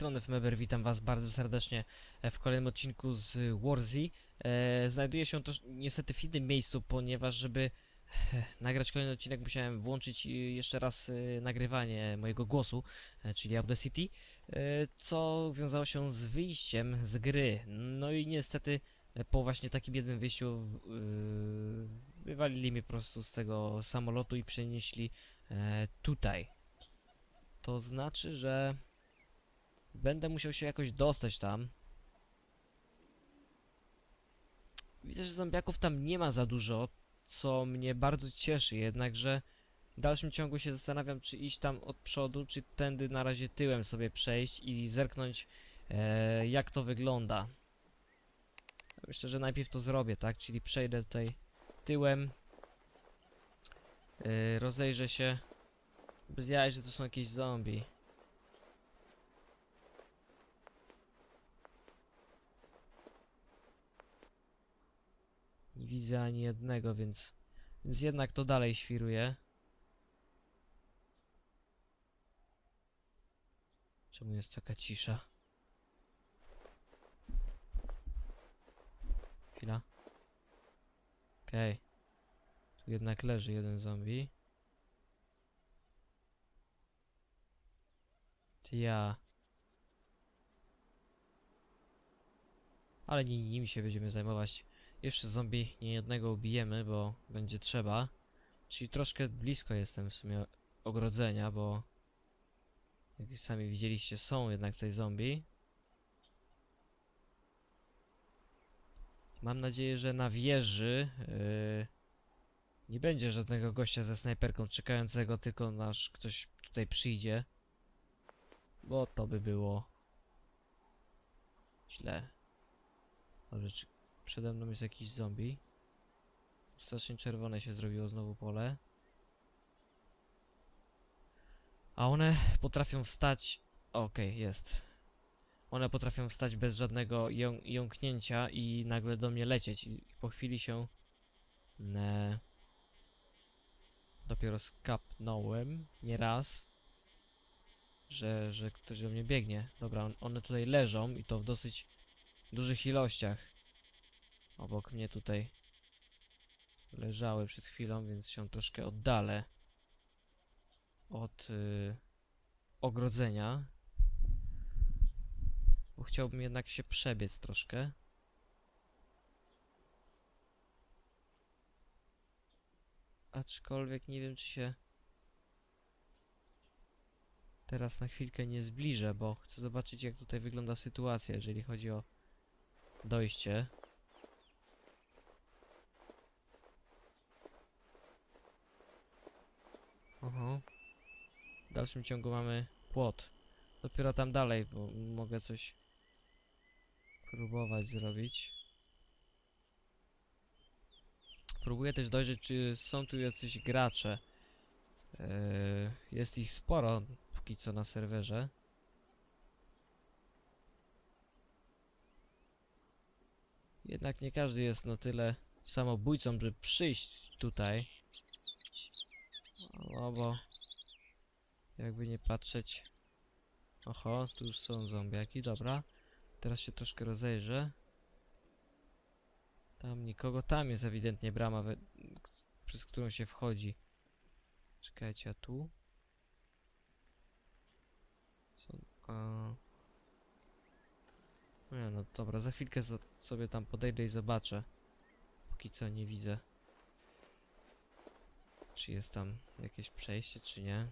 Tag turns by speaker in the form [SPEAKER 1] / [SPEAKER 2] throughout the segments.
[SPEAKER 1] Strony Fmeber, witam was bardzo serdecznie e, w kolejnym odcinku z Warzy. E, znajduję się też niestety w innym miejscu, ponieważ żeby e, nagrać kolejny odcinek musiałem włączyć jeszcze raz nagrywanie mojego głosu, czyli Audacity, e, co wiązało się z wyjściem z gry. No i niestety po właśnie takim jednym wyjściu wywalili mnie po prostu z tego samolotu i przenieśli tutaj. To znaczy, że Będę musiał się jakoś dostać tam. Widzę, że zombiaków tam nie ma za dużo, co mnie bardzo cieszy, jednakże w dalszym ciągu się zastanawiam, czy iść tam od przodu, czy tędy na razie tyłem sobie przejść i zerknąć, e, jak to wygląda. Myślę, że najpierw to zrobię, tak? Czyli przejdę tutaj tyłem, e, rozejrzę się, bez że to są jakieś zombie. Nie widzę ani jednego, więc, więc jednak to dalej świruje. Czemu jest taka cisza? Chwila. Okej. Tu jednak leży jeden zombie. Ty ja. Ale nie nim się będziemy zajmować. Jeszcze zombie nie jednego ubijemy, bo będzie trzeba. Czyli troszkę blisko jestem w sumie ogrodzenia, bo jak sami widzieliście są jednak tutaj zombie. Mam nadzieję, że na wieży yy, nie będzie żadnego gościa ze snajperką czekającego, tylko nasz ktoś tutaj przyjdzie. Bo to by było źle. Dobrze, czy Przede mną jest jakiś zombie. Strasznie czerwone się zrobiło znowu pole. A one potrafią wstać... Okej, jest. One potrafią wstać bez żadnego ją jąknięcia i nagle do mnie lecieć. I po chwili się... Ne... Dopiero skapnąłem. Nie raz. Że, że ktoś do mnie biegnie. Dobra, on, one tutaj leżą i to w dosyć dużych ilościach obok mnie tutaj leżały przed chwilą, więc się troszkę oddalę od y, ogrodzenia. Bo chciałbym jednak się przebiec troszkę. Aczkolwiek nie wiem, czy się teraz na chwilkę nie zbliżę, bo chcę zobaczyć, jak tutaj wygląda sytuacja, jeżeli chodzi o dojście. Oho. W dalszym ciągu mamy płot. Dopiero tam dalej, bo mogę coś próbować zrobić. Próbuję też dojrzeć, czy są tu jacyś gracze. Yy, jest ich sporo, póki co na serwerze. Jednak nie każdy jest na tyle samobójcą, by przyjść tutaj. No bo jakby nie patrzeć. Oho, tu już są zombiaki, dobra. Teraz się troszkę rozejrzę. Tam nikogo, tam jest ewidentnie brama, we, przez którą się wchodzi. Czekajcie, a tu? Są, a... Nie no dobra, za chwilkę sobie tam podejdę i zobaczę. Póki co nie widzę. Czy jest tam jakieś przejście, czy nie?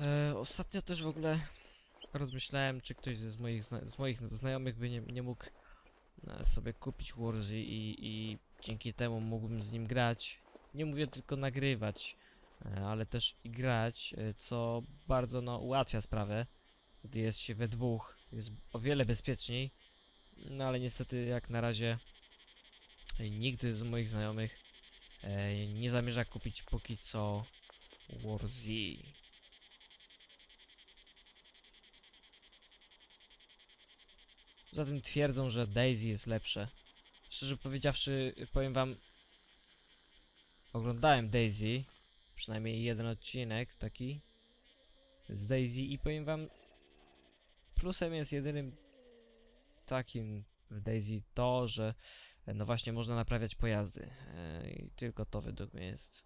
[SPEAKER 1] E, ostatnio też w ogóle rozmyślałem, czy ktoś z moich, z moich znajomych by nie, nie mógł e, sobie kupić Warzy i, i dzięki temu mógłbym z nim grać. Nie mówię tylko nagrywać, e, ale też i grać, e, co bardzo no, ułatwia sprawę gdy jest się we dwóch, jest o wiele bezpieczniej. No ale niestety jak na razie e, nigdy z moich znajomych e, nie zamierza kupić póki co Warzy. Zatem twierdzą, że Daisy jest lepsze. szczerze powiedziawszy, powiem wam, oglądałem Daisy, przynajmniej jeden odcinek taki z Daisy i powiem wam, plusem jest jedynym takim w Daisy to, że e, no właśnie można naprawiać pojazdy e, i tylko to według mnie jest.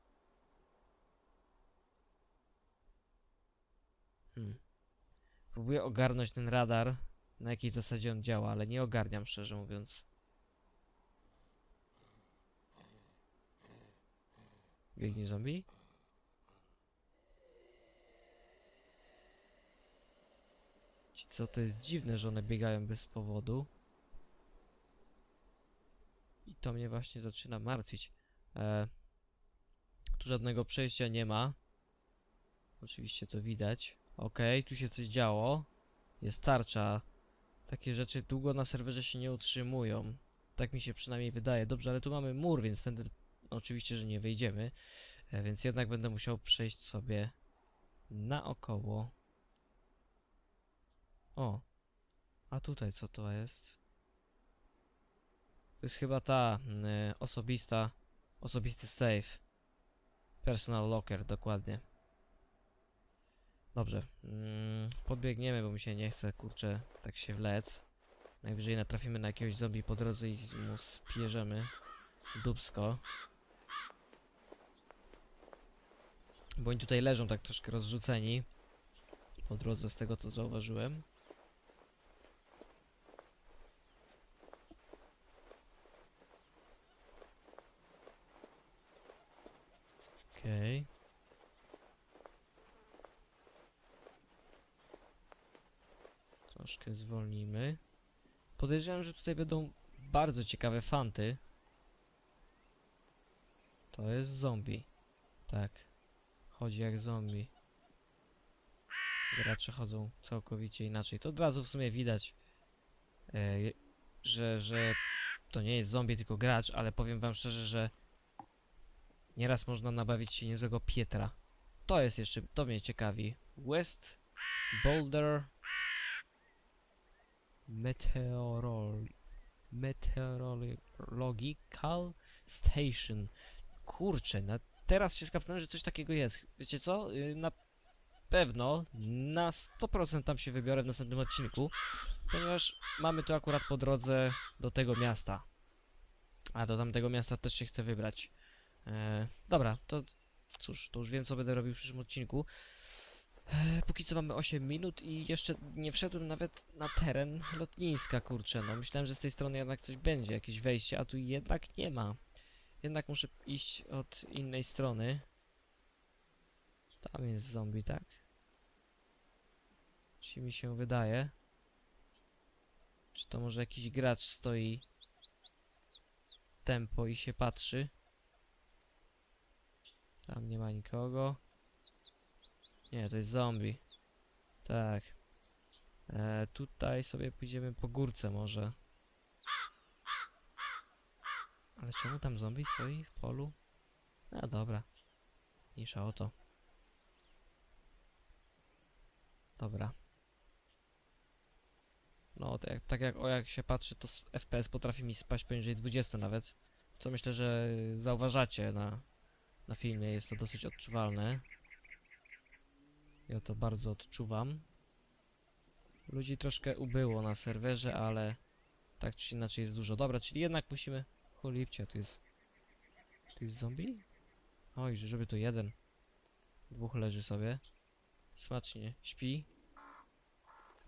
[SPEAKER 1] Hmm. Próbuję ogarnąć ten radar, na jakiej zasadzie on działa, ale nie ogarniam szczerze mówiąc. Biegnie zombie? Co to jest dziwne, że one biegają bez powodu. I to mnie właśnie zaczyna martwić. E, tu żadnego przejścia nie ma. Oczywiście to widać. Okej, tu się coś działo. Jest tarcza. Takie rzeczy długo na serwerze się nie utrzymują. Tak mi się przynajmniej wydaje. Dobrze, ale tu mamy mur, więc ten oczywiście, że nie wejdziemy. E, więc jednak będę musiał przejść sobie naokoło. O. A tutaj co to jest? To jest chyba ta e, osobista, osobisty safe. Personal locker, dokładnie. Dobrze. Mm, podbiegniemy, bo mi się nie chce, kurczę, tak się wlec. Najwyżej natrafimy na jakiegoś zombie po drodze i mu spierzemy dubsko. Bo oni tutaj leżą tak troszkę rozrzuceni. Po drodze z tego co zauważyłem. Okej. Troszkę zwolnimy. Podejrzewam, że tutaj będą bardzo ciekawe fanty. To jest zombie. Tak. Chodzi jak zombie. Gracze chodzą całkowicie inaczej. To od razu w sumie widać, e, że, że to nie jest zombie, tylko gracz, ale powiem wam szczerze, że nieraz można nabawić się niezłego Pietra. To jest jeszcze, to mnie ciekawi. West Boulder Meteorol Meteorological Station. Kurczę, na, teraz się skapnąłem, że coś takiego jest. Wiecie co? Y, Na pewno, na 100% tam się wybiorę w następnym odcinku, ponieważ mamy tu akurat po drodze do tego miasta. A do tamtego miasta też się chcę wybrać. E, dobra, to cóż, to już wiem co będę robił w przyszłym odcinku. E, póki co mamy 8 minut i jeszcze nie wszedłem nawet na teren lotniska, kurczę. No myślałem, że z tej strony jednak coś będzie, jakieś wejście, a tu jednak nie ma. Jednak muszę iść od innej strony. Tam jest zombie, tak? Czy mi się wydaje? Czy to może jakiś gracz stoi tempo i się patrzy? Tam nie ma nikogo. Nie, to jest zombie. Tak. E, tutaj sobie pójdziemy po górce może. Ale czemu tam zombie stoi w polu? No dobra. Mniejsza o to. Dobra. No, tak jak, tak jak o jak się patrzy, to FPS potrafi mi spaść poniżej 20 nawet. Co myślę, że zauważacie na, na filmie, jest to dosyć odczuwalne. Ja to bardzo odczuwam. Ludzi troszkę ubyło na serwerze, ale tak czy inaczej jest dużo. Dobra, czyli jednak musimy... Cholipcie, tu jest... Tu jest zombie? Oj, żeby tu jeden. Dwóch leży sobie. Smacznie śpi.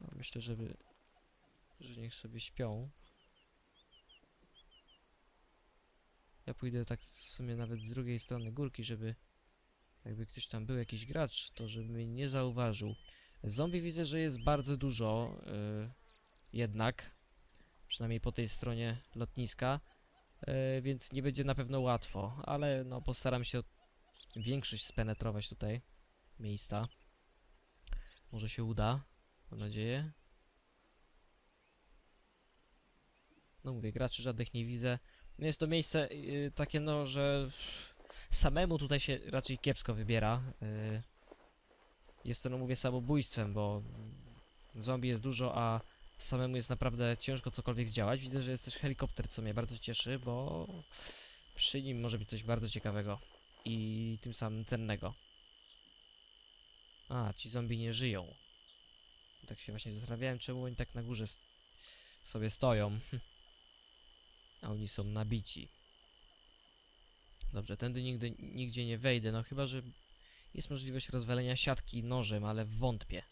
[SPEAKER 1] No, myślę, żeby... Że niech sobie śpią. Ja pójdę tak w sumie nawet z drugiej strony górki, żeby... Jakby ktoś tam był, jakiś gracz, to żeby mnie nie zauważył. Zombie widzę, że jest bardzo dużo. Yy, jednak. Przynajmniej po tej stronie lotniska. Yy, więc nie będzie na pewno łatwo. Ale no postaram się większość spenetrować tutaj miejsca. Może się uda. Mam nadzieję. No mówię, graczy żadnych nie widzę. No Jest to miejsce yy, takie no, że samemu tutaj się raczej kiepsko wybiera. Yy, jest to, no mówię, samobójstwem, bo zombie jest dużo, a samemu jest naprawdę ciężko cokolwiek zdziałać. Widzę, że jest też helikopter, co mnie bardzo cieszy, bo przy nim może być coś bardzo ciekawego i tym samym cennego. A, ci zombie nie żyją. Tak się właśnie zastanawiałem, czemu oni tak na górze sobie stoją. A oni są nabici. Dobrze, tędy nigdy, nigdzie nie wejdę, no chyba, że jest możliwość rozwalenia siatki nożem, ale wątpię.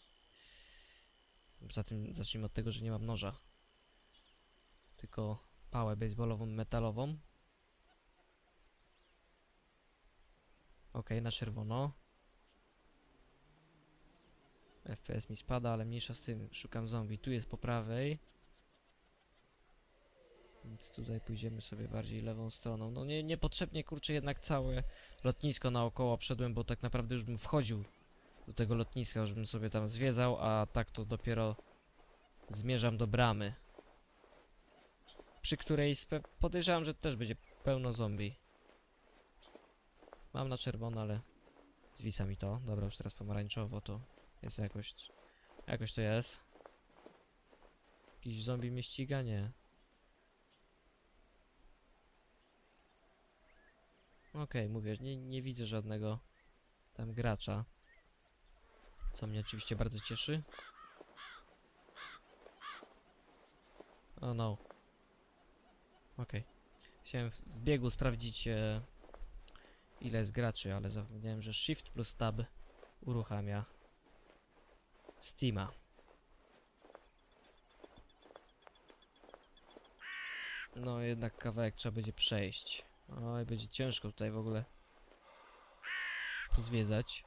[SPEAKER 1] Poza tym zacznijmy od tego, że nie mam noża. Tylko pałę baseballową metalową. Okej, na czerwono. FPS mi spada, ale mniejsza z tym. Szukam zombie. Tu jest po prawej. Więc tutaj pójdziemy sobie bardziej lewą stroną. No nie, niepotrzebnie kurczę jednak całe lotnisko naokoło przedłem, bo tak naprawdę już bym wchodził do tego lotniska, już bym sobie tam zwiedzał, a tak to dopiero zmierzam do bramy. Przy której podejrzewam, że też będzie pełno zombie. Mam na czerwono, ale zwisa mi to. Dobra, już teraz pomarańczowo to jest jakoś... Jakoś to jest. Jakiś zombie mnie ściga? Nie. Okej, mówię, nie, nie widzę żadnego tam gracza. Co mnie oczywiście bardzo cieszy. O no. Okej. Chciałem w w biegu sprawdzić e, ile jest graczy, ale zapomniałem, że Shift plus Tab uruchamia Steama. No jednak kawałek trzeba będzie przejść. Oj, będzie ciężko tutaj w ogóle pozwiedzać.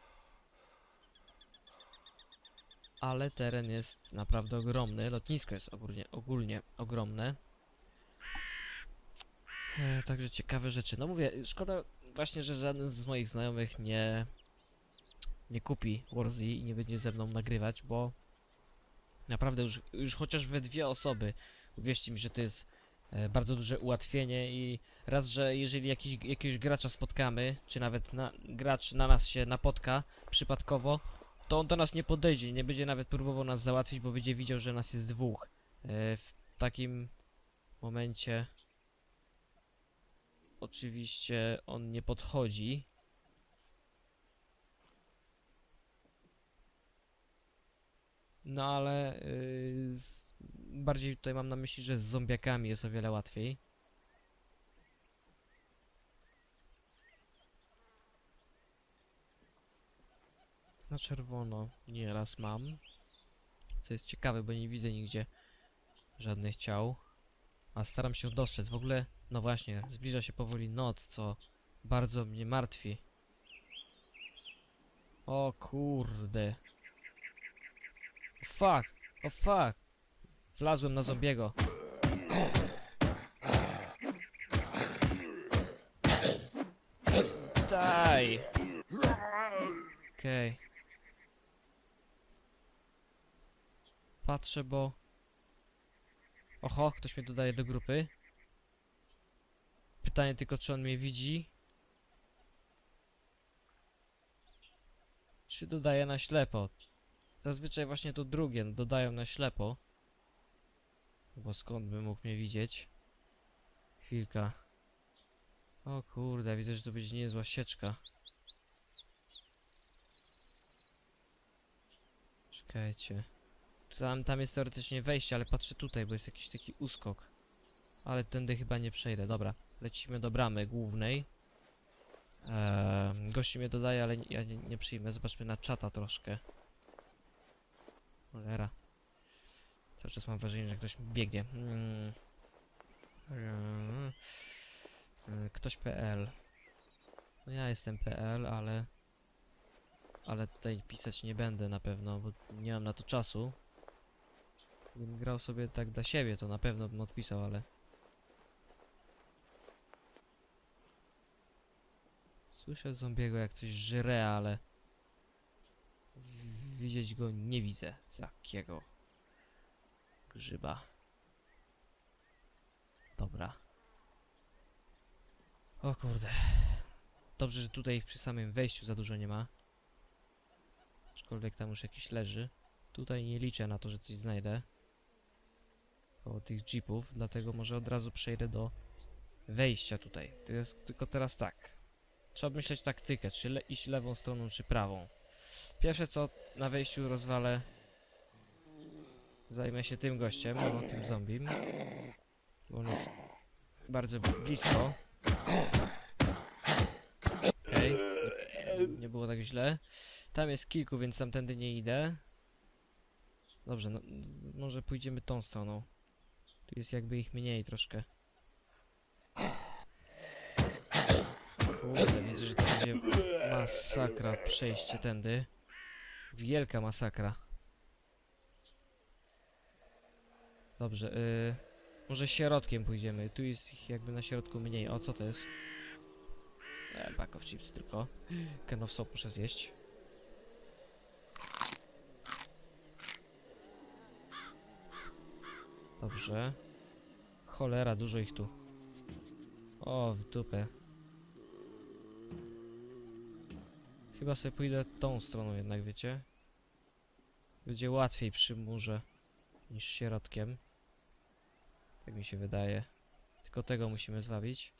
[SPEAKER 1] Ale teren jest naprawdę ogromny. Lotnisko jest ogólnie, ogólnie ogromne. E, także ciekawe rzeczy. No mówię, szkoda właśnie, że żaden z moich znajomych nie nie kupi Warzy i nie będzie ze mną nagrywać, bo naprawdę już, już chociaż we dwie osoby, uwierzcie mi, że to jest bardzo duże ułatwienie i raz, że jeżeli jakiś, jakiegoś gracza spotkamy, czy nawet na, gracz na nas się napotka przypadkowo, to on do nas nie podejdzie, nie będzie nawet próbował nas załatwić, bo będzie widział, że nas jest dwóch. E, w takim momencie oczywiście on nie podchodzi. No ale yy, bardziej tutaj mam na myśli, że z zombiakami jest o wiele łatwiej. Na czerwono nieraz mam. Co jest ciekawe, bo nie widzę nigdzie żadnych ciał. A staram się dostrzec. W ogóle, no właśnie, zbliża się powoli noc, co bardzo mnie martwi. O kurde. Fuck! O fuck! Wlazłem na zombiego. Daj! Okej. Patrzę, bo... Oho, ktoś mnie dodaje do grupy. Pytanie tylko, czy on mnie widzi. Czy dodaje na ślepo? Zazwyczaj właśnie to drugie dodają na ślepo. Bo skąd by mógł mnie widzieć? Chwilka. O kurde, widzę, że to będzie niezła sieczka. Czekajcie. Tam, tam jest teoretycznie wejście, ale patrzę tutaj, bo jest jakiś taki uskok. Ale tędy chyba nie przejdę. Dobra, lecimy do bramy głównej. Eee, gości mnie dodaje, ale ja nie, nie przyjmę. Zobaczmy na czata troszkę. Cholera. Cały czas mam wrażenie, że ktoś biegnie. Mm. Ktoś PL. No ja jestem PL, ale... Ale tutaj pisać nie będę na pewno, bo nie mam na to czasu. Gdybym grał sobie tak dla siebie, to na pewno bym odpisał, ale... Słyszę zombiego jak coś żre, ale... Widzieć go nie widzę. Jakiego grzyba. Dobra. O kurde. Dobrze, że tutaj przy samym wejściu za dużo nie ma. Aczkolwiek tam już jakiś leży. Tutaj nie liczę na to, że coś znajdę. koło tych jeepów, dlatego może od razu przejdę do wejścia tutaj. Tylko teraz tak. Trzeba obmyśleć taktykę, czy le iść lewą stroną, czy prawą. Pierwsze co na wejściu rozwalę Zajmę się tym gościem, no, tym zombim. Bo on jest bardzo blisko. Okej, nie było tak źle. Tam jest kilku, więc tamtędy nie idę. Dobrze, no, może pójdziemy tą stroną. Tu jest jakby ich mniej troszkę. Kurde, widzę, że to będzie masakra przejście tędy. Wielka masakra. Dobrze, y, może środkiem pójdziemy. Tu jest ich jakby na środku mniej. O, co to jest? E, pack of chips tylko. Can of soap muszę zjeść. Dobrze. Cholera, dużo ich tu. O, w dupę. Chyba sobie pójdę tą stroną jednak, wiecie? Będzie łatwiej przy murze niż środkiem. Tak mi się wydaje. Tylko tego musimy zwabić.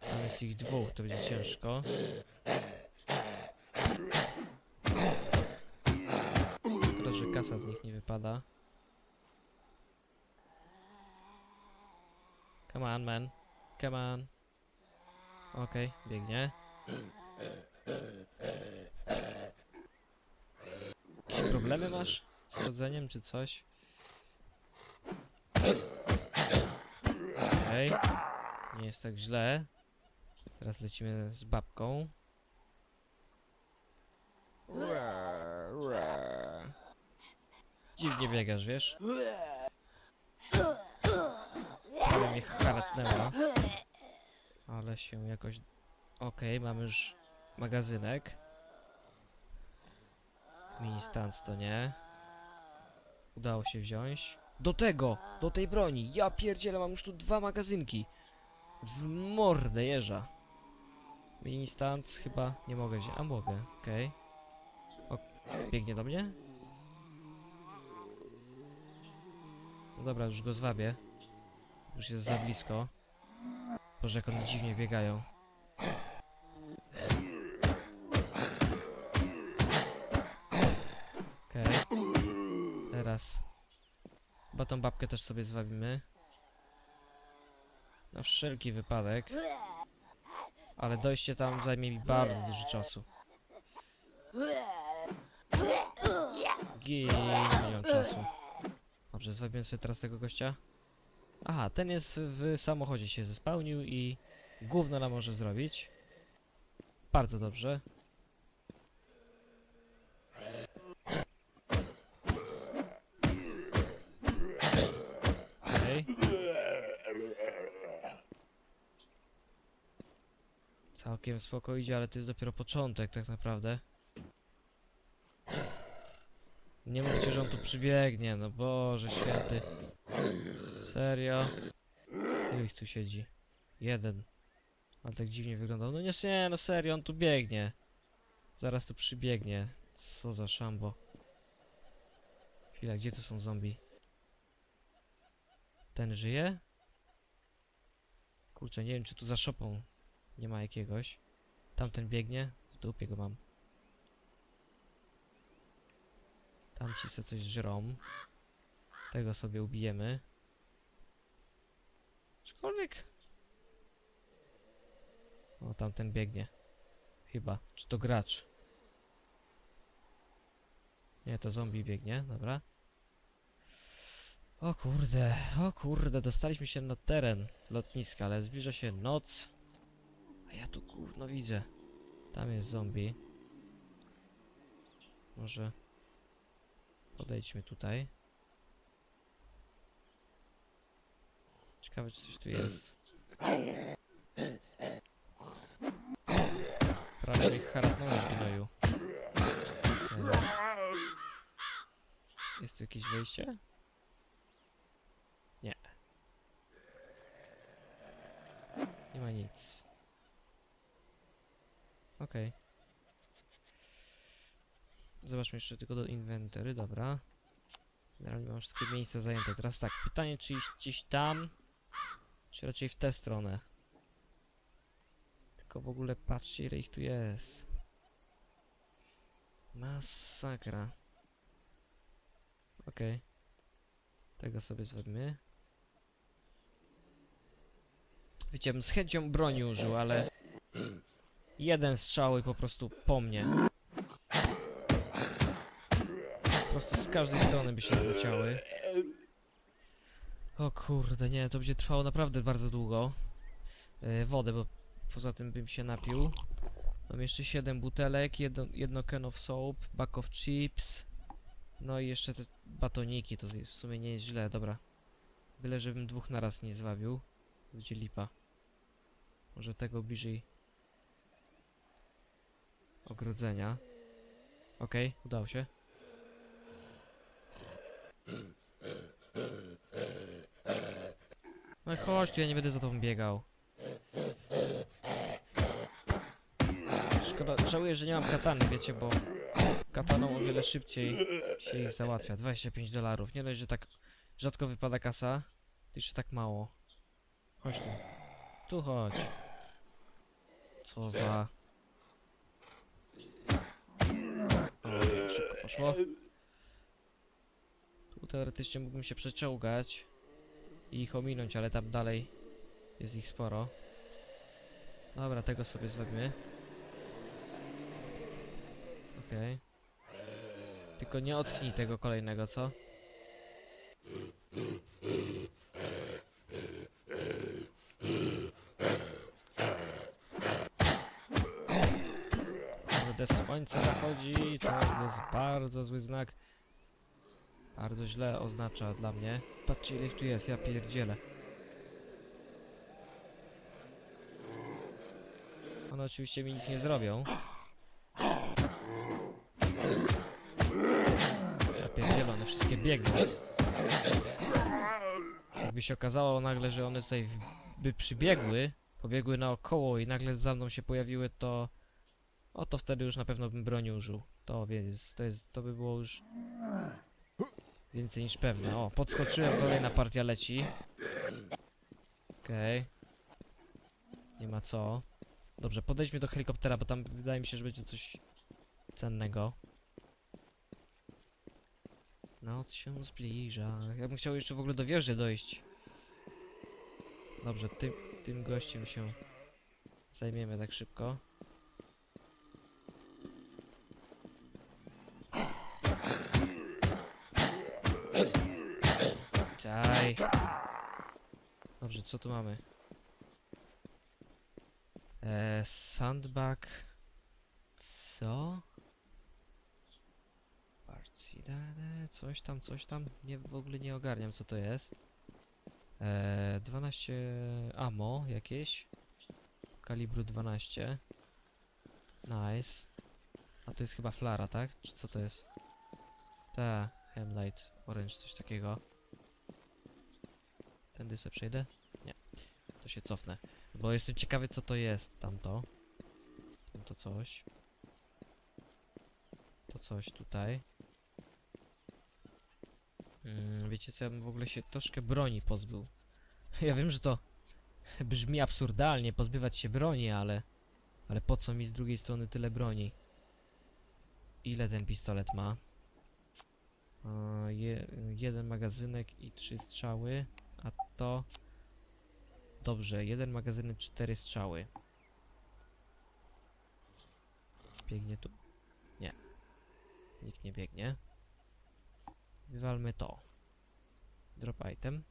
[SPEAKER 1] Tam jest ich dwóch, to będzie ciężko. Szkoda, że kasa z nich nie wypada. Come on, man. Come on. Okej, biegnie. Jakieś problemy masz z chodzeniem czy coś? Okej. Nie jest tak źle. Teraz lecimy z babką. Dziwnie biegasz, wiesz? Ale mnie haratnęła. Ale się jakoś... Okej, mamy już magazynek. Mini stance to nie. Udało się wziąć. Do tego! Do tej broni! Ja pierdzielę, mam już tu dwa magazynki. W mordę jeża. Mini stance chyba nie mogę wziąć. A mogę, okej. O, biegnie do mnie? No dobra, już go zwabię. Już jest za blisko. Boże, jak one dziwnie biegają. Okej. Teraz. Chyba tą babkę też sobie zwabimy. Na wszelki wypadek. Ale dojście tam zajmie mi bardzo dużo czasu. Gin, nie mam czasu. Dobrze, zwabimy sobie teraz tego gościa. Aha, ten jest w samochodzie się zespełnił i gówno nam może zrobić. Bardzo dobrze. Całkiem spoko idzie, ale to jest dopiero początek tak naprawdę. Nie mówcie, że on tu przybiegnie, no Boże święty. Serio? Ilu ich tu siedzi? Jeden. Ale tak dziwnie wyglądał. No nie, nie, no serio, on tu biegnie. Zaraz tu przybiegnie. Co za szambo. Chwila, gdzie tu są zombie? Ten żyje? Kurczę, nie wiem czy tu za szopą nie ma jakiegoś. Tamten biegnie? W dupie go mam. Tamci se coś żrą. Tego sobie ubijemy. Aczkolwiek... O, tamten biegnie. Chyba. Czy to gracz? Nie, to zombie biegnie, dobra. O kurde, o kurde, dostaliśmy się na teren lotniska, ale zbliża się noc. A ja tu gówno widzę. Tam jest zombie. Może... Podejdźmy tutaj. Ciekawe, czy coś tu jest. Prawie mnie haratnąłeś, gnoju. Jest tu jakieś wejście? Nie. Nie ma nic. Okej. Zobaczmy jeszcze tylko do inwentory, dobra. Generalnie mam wszystkie miejsca zajęte. Teraz tak, pytanie czy iść gdzieś tam, czy raczej w tę stronę. Tylko w ogóle patrzcie ile ich tu jest. Masakra. Okej. Tego sobie zrobimy. Wiecie, z chęcią broni użył, ale... Jeden strzał i po prostu po mnie. Po prostu z każdej strony by się zleciały. O kurde, nie, to będzie trwało naprawdę bardzo długo. E, wodę, bo poza tym bym się napił. Mam jeszcze 7 butelek, jedno, jedno can of soap, bag of chips. No i jeszcze te batoniki, to w sumie nie jest źle, dobra. Byle żebym dwóch naraz nie zwabił. Będzie lipa. Może tego bliżej ogrodzenia. Okej, udało się. No chodź tu, ja nie będę za tobą biegał. Szkoda, żałuję, że nie mam katany, wiecie, bo kataną o wiele szybciej się ich załatwia. 25 dolarów. Nie dość, że tak rzadko wypada kasa, to jeszcze tak mało. Chodź tu. Tu chodź. Co za... poszło. Tu teoretycznie mógłbym się przeczołgać i ich ominąć, ale tam dalej jest ich sporo. Dobra, tego sobie zrobimy. Okej. Tylko nie ocknij tego kolejnego, co? Kurde, słońce zachodzi, to jest bardzo zły znak. Bardzo źle oznacza dla mnie. Patrzcie ile ich tu jest, ja pierdzielę. One oczywiście mi nic nie zrobią. Ja pierdzielę, one wszystkie biegną. Jakby się okazało nagle, że one tutaj by przybiegły, pobiegły naokoło i nagle za mną się pojawiły, to... O, to wtedy już na pewno bym broni użył. To więc, to jest, to by było już... Więcej niż pewne. O, podskoczyłem, kolejna partia leci. Okej. Nie ma co. Dobrze, podejdźmy do helikoptera, bo tam wydaje mi się, że będzie coś cennego. Noc się zbliża. Ja bym chciał jeszcze w ogóle do wieży dojść. Dobrze, tym, tym gościem się zajmiemy tak szybko. Dobrze, co tu mamy? Eee, sandbag. Co? Parcidane, coś tam, coś tam. Nie, w ogóle nie ogarniam, co to jest. Eee, 12 ammo jakieś. Kalibru 12. Nice. A to jest chyba flara, tak? Czy co to jest? Ta, Hemlight Orange, coś takiego. Tędy sobie przejdę? Nie. To się cofnę. Bo jestem ciekawy co to jest tamto. Tamto coś. To coś tutaj. Mm, wiecie co, ja bym w ogóle się troszkę broni pozbył. Ja wiem, że to brzmi absurdalnie pozbywać się broni, ale... Ale po co mi z drugiej strony tyle broni? Ile ten pistolet ma? Jeden magazynek i trzy strzały. A to... Dobrze, jeden magazynek, cztery strzały. Biegnie tu? Nie. Nikt nie biegnie. Wywalmy to. Drop item.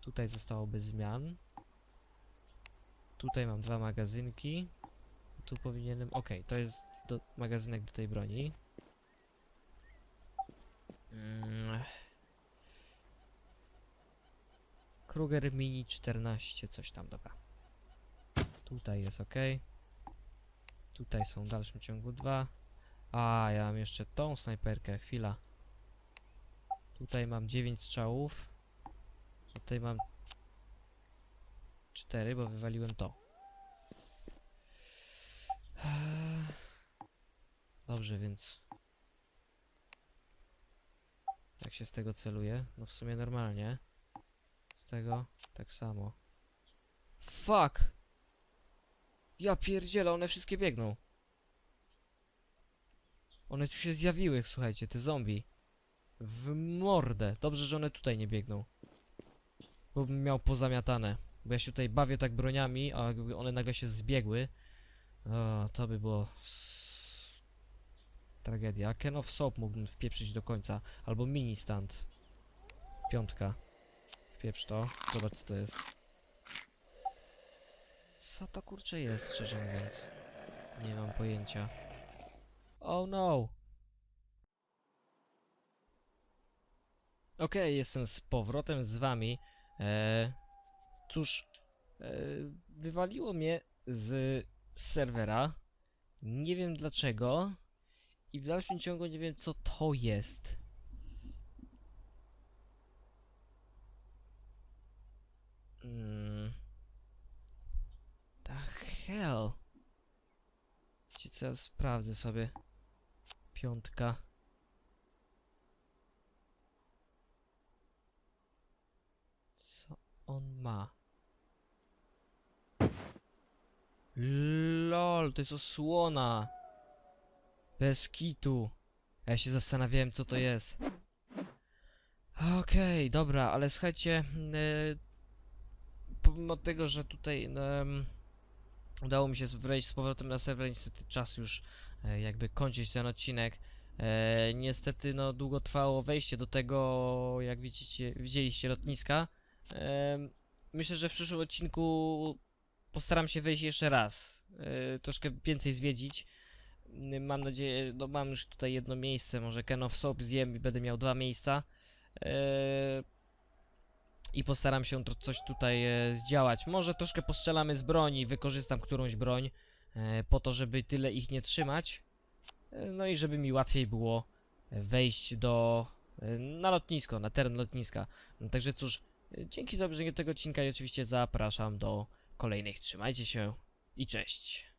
[SPEAKER 1] Tutaj zostało bez zmian. Tutaj mam dwa magazynki. Tu powinienem... Ok, to jest do, magazynek do tej broni. Mm. Kruger Mini 14, coś tam, dobra. Tutaj jest ok. Tutaj są w dalszym ciągu dwa. A, ja mam jeszcze tą snajperkę, chwila. Tutaj mam 9 strzałów. Tutaj mam 4, bo wywaliłem to. Dobrze, więc... Tak się z tego celuje. No w sumie normalnie. Tego tak samo. Fuck! Ja pierdzielę, one wszystkie biegną. One tu się zjawiły, słuchajcie, te zombie. W mordę. Dobrze, że one tutaj nie biegną. Bo bym miał pozamiatane. Bo ja się tutaj bawię tak broniami, a jakby one nagle się zbiegły. O, to by było... Tragedia. Ken of Soap mógłbym wpieprzyć do końca. Albo mini stand. Piątka. Wpieprz to. Zobacz co to jest. Co to kurczę jest, szczerze mówiąc? Nie mam pojęcia. Oh no! Okej, jestem z powrotem z wami. E, cóż, e, wywaliło mnie z serwera. Nie wiem dlaczego. I w dalszym ciągu nie wiem co to jest. Mm. The hell? Wiecie co, ja sprawdzę sobie. Piątka. Co on ma? LOL, to jest osłona. Bez kitu. Ja się zastanawiałem, co to jest. Okej, dobra, ale słuchajcie, yy, pomimo tego, że tutaj em, udało mi się wejść z powrotem na serwer, niestety czas już e, jakby kończyć ten odcinek. E, niestety no długo trwało wejście do tego, jak widzicie, widzieliście lotniska. Em, myślę, że w przyszłym odcinku postaram się wejść jeszcze raz. E, troszkę więcej zwiedzić. Mam nadzieję, no mam już tutaj jedno miejsce, może Ken of Soap zjem i będę miał dwa miejsca. E, I postaram się tro- coś tutaj e, zdziałać. Może troszkę postrzelamy z broni, wykorzystam którąś broń e, po to, żeby tyle ich nie trzymać. E, no i żeby mi łatwiej było wejść do na lotnisko, na teren lotniska. No, także cóż, dzięki za obejrzenie tego odcinka i oczywiście zapraszam do kolejnych. Trzymajcie się i cześć.